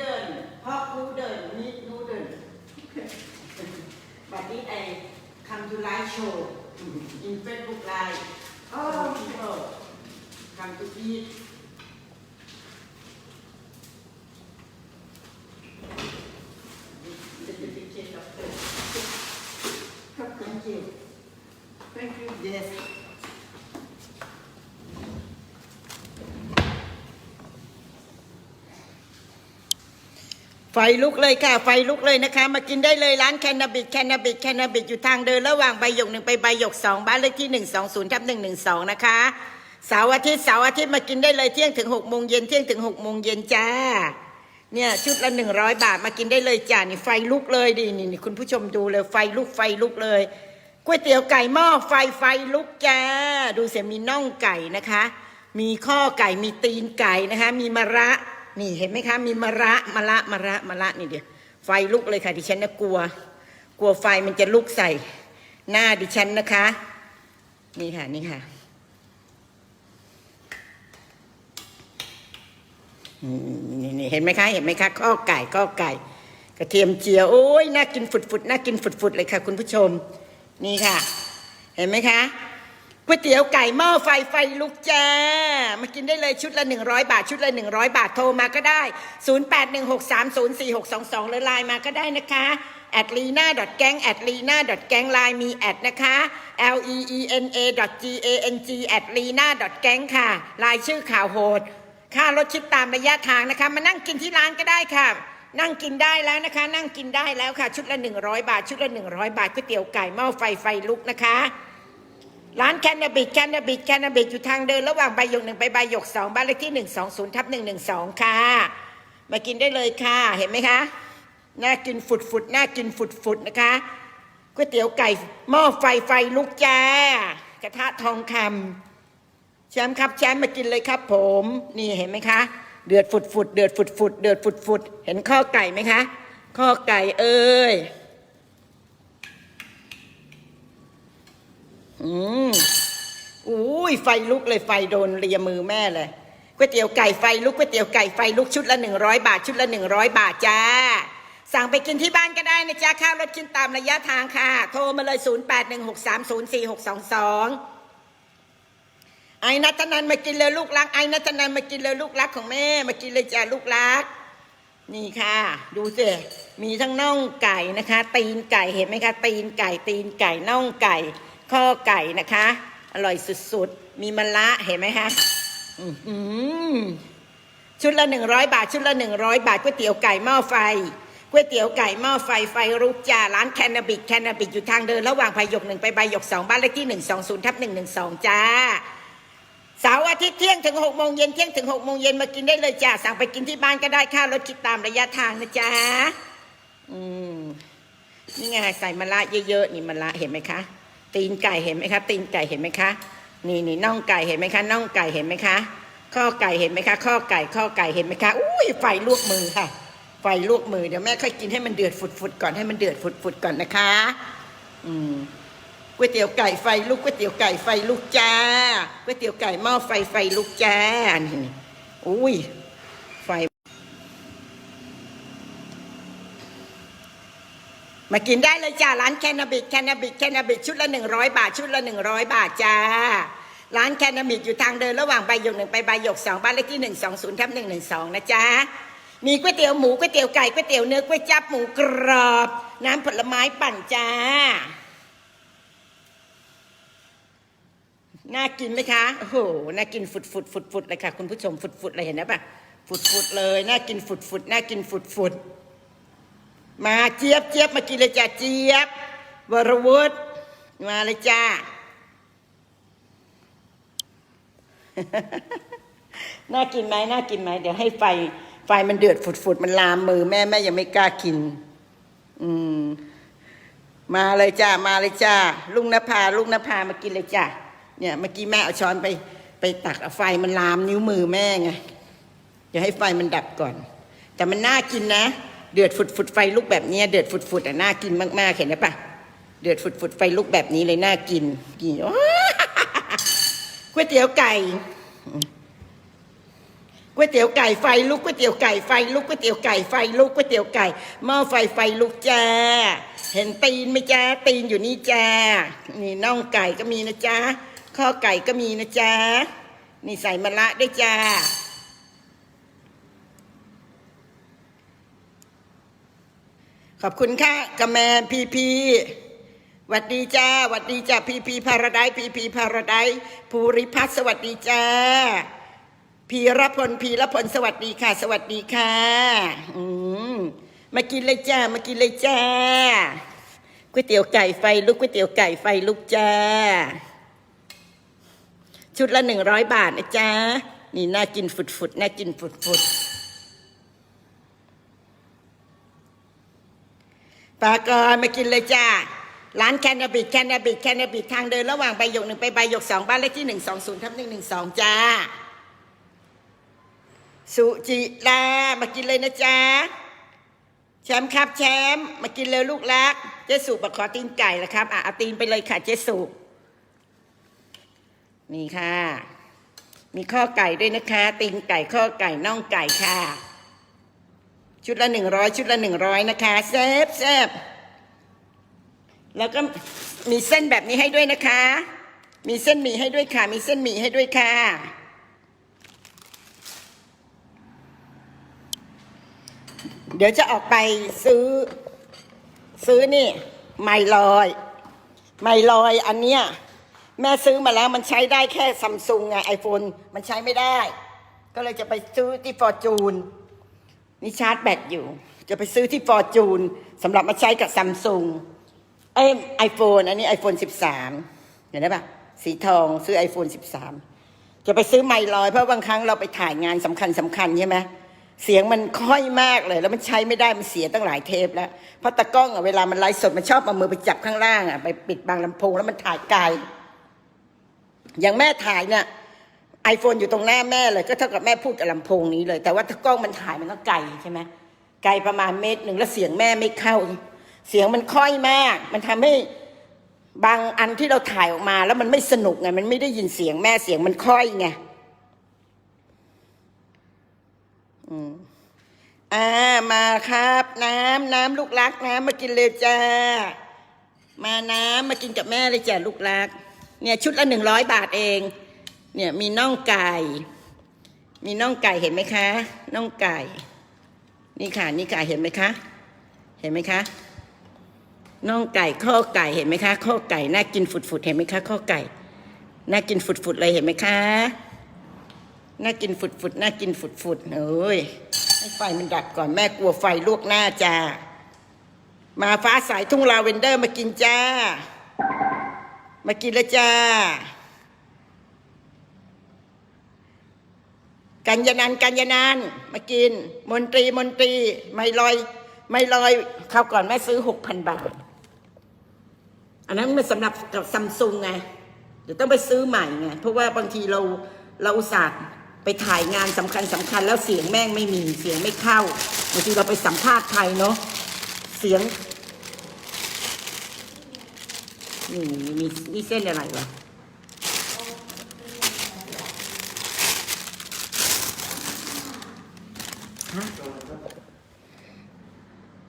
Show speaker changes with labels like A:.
A: ดินพ่อครูเดินนี่หนูเดินบัดนี้ไอ้คำทูไลฟ์โชว์อินเฟซบุ๊กไลท์โอ้โหคำทูอีท Thank you. Thank you. Yes. ไฟลุกเลยค่ะ ไฟลุกเลยนะคะ มากินได้เลยร้านแคนาบิดแคนาบิดแคนาบิดอยู่ทางเดินระหว่างใบหยกหนึ่งไปใบหยกสองบ้านเลขที่หนึ่งสองศูนย์ทับหนึ่งหนึ่งสองนะคะเสาร์อาทิตย์เสาร์อาทิตย์มากินได้เลยเที่ยงถึงหกโมงเย็นเที่ยงถึงหกโมงเย็นจ้า เนี่ยชุดละหนึ่งร้อยบาทมากินได้เลยจ้านี่ไฟลุกเลยดินี่นี่คุณผู้ชมดูเลยไฟลุกไฟลุกเลยก๋วยเตี๋ยวไก่หม้อไฟไฟลุกจ้า ดูเสียมีน่องไก่นะคะ มีข้อไก่มีตีนไก่นะคะ มีมะระ นี่เห็นไหมคะ มีมะระมะระมะระมะระนี่เดียวไฟลุกเลยค่ะ ดิฉันนะกลัว กลัวไฟมันจะลุกใส่ หน้าดิฉันนะคะ นี่ค่ะนี่ค่ะนี่เห็นไหมคะ เห็นไหมคะข้อไก่ข้อไก่ กระเทียมเจียวโอ้ยน่ากินฝุดฝุดๆน่ากินฝุดฝุดๆเลยค่ะ คุณผู้ชม นี่ค่ะ เห็นไหมคะ ก๋วยเตี๋ยวไก่หม้อไฟไฟลุกจ้า มากินได้เลยชุดละ 100 บาท ชุดละ 100 บาทโทรมาก็ได้ 0816304622 หรือไลน์มาก็ได้นะคะแอดลีน่าแก๊งแอดลีน่าแก๊งไลน์มีแอดนะคะ l e e n a g a n g แอดลีน่าแก๊งค่ะไลน์ชื่อข่าวโหด ค่ารถชิดตามระยะทางนะคะ มานั่งกินที่ร้านก็ได้ค่ะนั่งกินได้แล้วนะคะ นั่งกินได้แล้วค่ะ ชุดละ 100 บาท ชุดละ 100 บาทก๋วยเตี๋ยวไก่หม้อไฟไฟลุกนะคะ ร้านแคนาบิดแคนาบิดแคนาบิดอยู่ทางเดิน ระหว่างใบหยกหนึ่งไปใบหยกสองบ้านเลขที่หนึ่งสองศูนย์ทับหนึ่งหนึ่งสองค่ะ มากินได้เลยค่ะ เห็นไหมคะ น่ากินฝุดฝุดน่ากินฝุดฝุดนะคะก๋วยเตี๋ยวไก่หม้อไฟไฟลุกจ้ากระทะทองคำแชมป์ครับแชมป์มากินเลยครับ ผม นี่เห็นไหมคะ เดือดฝุดฝุดเดือดฝุดฝุดเดือดฝุดฝุดเห็นข้อไก่ไหมคะ ข้อไก่เอ้ย อืมอุ้ยไฟลุกเลยไฟโดนเลียมือแม่เลยก๋วยเตี๋ยวไก่ไฟลุกก๋วยเตี๋ยวไก่ไฟลุกชุดละหนึ่งร้อยบาทชุดละหนึ่งร้อยบาทจ้า สั่งไปกินที่บ้านก็ได้นะจ๊ะค่าวรถกินตามระยะทางค่ะ โทรมาเลย0 8 1 6 3 0 4 6 2 2ไอ้นัทนันมากินเลยลูกรักไอ้นัทนันมากินเลยลูกรักของแม่ มากินเลยจ้าลูกรัก นี่ค่ะ ดูสิมีทั้งน่องไก่นะคะ ตีนไก่เห็นไหมคะ ตีนไก่ตีนไก่น่องไก่ ข้อไก่นะคะ อร่อยสุดๆ มีมะระเห็นไหมคะชุดละหนึ่งร้อยบาท ชุดละหนึ่งร้อยบาทก๋วยเตี๋ยวไก่หม้อไฟก๋วยเตี๋ยวไก่หม้อไฟไฟรุกจ้าร้านแคนาบิดแคนาบิดอยู่ทางเดิน ระหว่างพายกหนึ่งไปใบหยกสองบ้านเลขที่หนึ่งสองศูนย์ทับหนึ่งหนึ่งสองจ้าเสาร์อาทิตย์เที่ยงถึงหกโมงเย็นเที่ยงถึงหกโมงเย็นมากินได้เลยจ้าสั่งไปกินที่บ้านก็ได้ค่ารถคิดตามระยะทางนะจ๊ะอืมนี่ไงใส่มะระเยอะๆนี่มะระเห็นไหมคะ ตีนไก่เห็นไหมคะ ตีนไก่เห็นไหมคะนี่นี่น่องไก่เห็นไหมคะน่องไก่เห็นไหมคะ ข้อไก่เห็นไหมคะ ข้อไก่ข้อไก่เห็นไหมคะอุ้ยไฟลวกมือค่ะ ไฟลวกมือเดี๋ยวแม่ค่อยกินให้มันเดือดฝุดๆก่อนให้มันเดือดฝุดๆก่อนนะคะ อืมก๋วยเตี๋ยวไก่ไฟลุกก๋วยเตี๋ยวไก่ไฟลุกจ้าก๋วยเตี๋ยวไก่หม้อไฟไฟลุกจ้านี่นี่อุ้ยไฟ มากินได้เลยจ้าร้านแคนาบิดแคนาบิดแคนาบิดชุดละหนึ่งร้อยบาท ชุดละหนึ่งร้อยบาทจ้า ร้านแคนาบิดอยู่ทางเดินระหว่างใบหยกหนึ่งไปใบหยกสองบ้านเลขที่หนึ่งสองศูนย์ทับหนึ่งหนึ่งสองนะจ๊ะมีก๋วยเตี๋ยวหมูก๋วยเตี๋ยวไก่ก๋วยเตี๋ยวเนื้อก๋วยจับหมูกรอบ น้ำผลไม้ปั่นจ้า น่ากินไหมคะโอ้โหน่ากินฝุดฝุดฝุดฝุดเลยค่ะ คุณผู้ชมฝุดฝุดเลยเห็นนะปะฝุดฝุดเลยน่ากินฝุดฝุดน่ากินฝุดฝุด มาเจี๊ยบเจี๊ยบมากินเลยจ้าเจี๊ยบวรวุฒิมาเลยจ้าน่ากินไหมน่ากินไหมเดี๋ยวให้ไฟไฟมันเดือดฝุดฝุดมันลามมือแม่แม่ยังไม่กล้ากิน อืม มาเลยจ้ามาเลยจ้าลุงนภาลุงนภามากินเลยจ้าเนี่ยเมื่อกี้แม่เอาช้อนไป ไปตักเอาไฟมันลามนิ้วมือแม่ไงอย่าให้ไฟมันดับก่อน แต่มันน่ากินนะ เดือดฝุดฝุดไฟลุกแบบนี้เดือดฝุดฝุดอะน่ากินมากๆเห็นไหมปะเดือดฝุดฝุดไฟลุกแบบนี้เลยน่ากินกินก๋วยเตี๋ยวไก่ก๋วยเตี๋ยวไก่ไฟลุกก๋วยเตี๋ยวไก่ไฟลุกก๋วยเตี๋ยวไก่ไฟลุกก๋วยเตี๋ยวไก่หม้อไฟไฟลุกจ้าเห็นตีนไหมจ้าตีนอยู่นี่จ้านี่น่องไก่ก็มีนะจ้าข้อไก่ก็มีนะจ้านี่ใส่มะระด้วยจ้า ขอบคุณค่ะกระแมนพีพีหวัดดีจ้าหวัดดีจ้าพีพีพาราไดพีพีพาราไดภูริพัฒน์สวัสดีจ้าพีรพลพีรพลสวัสดีค่ะ สวัสดีค่ะ อืมมากินเลยจ้ามากินเลยจ้าก๋วยเตี๋ยวไก่ไฟลุกก๋วยเตี๋ยวไก่ไฟลุกจ้า ชุดละหนึ่งร้อยบาทนะจ้านี่น่ากินฝุดๆน่ากินฝุดๆ ปากรมากินเลยจ้า ร้านแคนาบิดแคนาบิดแคนาบิดทางเดินระหว่างใบหยกหนึ่งไปใบหยกสองบ้านเลขที่หนึ่งสองศูนย์ทับหนึ่งหนึ่งสองจ้า สุจิลามากินเลยนะจ๊ะแชมป์ครับแชมป์มากินเลยลูกรัก เจสุบอกขอตีนไก่ละครับอะเอาตีนไปเลยค่ะเจสุนี่ค่ะ มีข้อไก่ด้วยนะคะ ตีนไก่ข้อไก่น่องไก่ค่ะ ชุดละหนึ่งร้อยชุดละหนึ่งร้อยนะคะแซบแซบแล้วก็มีเส้นแบบนี้ให้ด้วยนะคะ มีเส้นหมี่ให้ด้วยค่ะ มีเส้นหมี่ให้ด้วยค่ะ เดี๋ยวจะออกไปซื้อ ซื้อนี่ไมลอย ไมลอยอันเนี้ยแม่ซื้อมาแล้วมันใช้ได้แค่ซัมซุงไงไอโฟนมันใช้ไม่ได้ ก็เลยจะไปซื้อที่ฟอร์จูน นี่ชาร์จแบตอยู่ จะไปซื้อที่ฟอร์จูนสำหรับมาใช้กับซัมซุงเอ้ไอโฟนอันนี้ไอโฟนสิบสามเห็นไหมปะสีทองซื้อไอโฟนสิบสามจะไปซื้อไมลอยเพราะบางครั้งเราไปถ่ายงานสำคัญสำคัญใช่ไหมเสียงมันค่อยมากเลย แล้วมันใช้ไม่ได้มันเสียตั้งหลายเทปแล้วเพราะตากล้องอะเวลามันไลฟ์สดมันชอบเอามือไปจับข้างล่างอะไปปิดบังลำโพงแล้วมันถ่ายไกลอย่างแม่ถ่ายเนี่ย ไอโฟนอยู่ตรงหน้าแม่เลย ก็เท่ากับแม่พูดกับลำโพงนี้เลย แต่ว่าถ้ากล้องมันถ่ายมันต้องไกลใช่ไหมไกลประมาณเมตรหนึ่งแล้วเสียงแม่ไม่เข้า เสียงมันค่อยมาก มันทำให้บางอันที่เราถ่ายออกมา แล้วมันไม่สนุกไงมันไม่ได้ยินเสียงแม่เสียงมันค่อยไงอ่ามาครับ น้ำน้ำลูกรัก น้ำมากินเลยจ้ามาน้ำมากินกับแม่เลยจ้ะลูกรัก เนี่ยชุดละหนึ่งร้อยบาทเอง เนี่ยมีน่องไก่ มีน่องไก่เห็นไหมคะ น่องไก่ นี่ค่ะ นี่ค่ะเห็นไหมคะ เห็นไหมคะ น่องไก่ข้อไก่เห็นไหมคะ ข้อไก่น่ากินฝุดๆเห็นไหมคะ ข้อไก่ น่ากินฝุดๆเลยเห็นไหมคะ น่ากินฝุดๆน่ากินฝุดๆเอ้ยให้ไฟมันดับก่อนแม่กลัวไฟลวกหน้าจ้า มาฟ้าสายทุ่งลาเวนเดอร์มากินจ้า มากินแล้วจ้า กัญญานันกัญญานันมากิน มนตรีมนตรีไม่ลอย ไม่ลอยคราวก่อนแม่ซื้อหกพันบาท อันนั้นมันสำหรับกับซัมซุงไงเดี๋ยวต้องไปซื้อใหม่ไงเพราะว่าบางทีเราเราอุตส่าห์ไปถ่ายงานสำคัญสำคัญแล้วเสียงแม่งไม่มีเสียงไม่เข้าบางทีเราไปสัมภาษณ์ใครเนาะเสียงนี่มีนี่เส้นอะไรวะ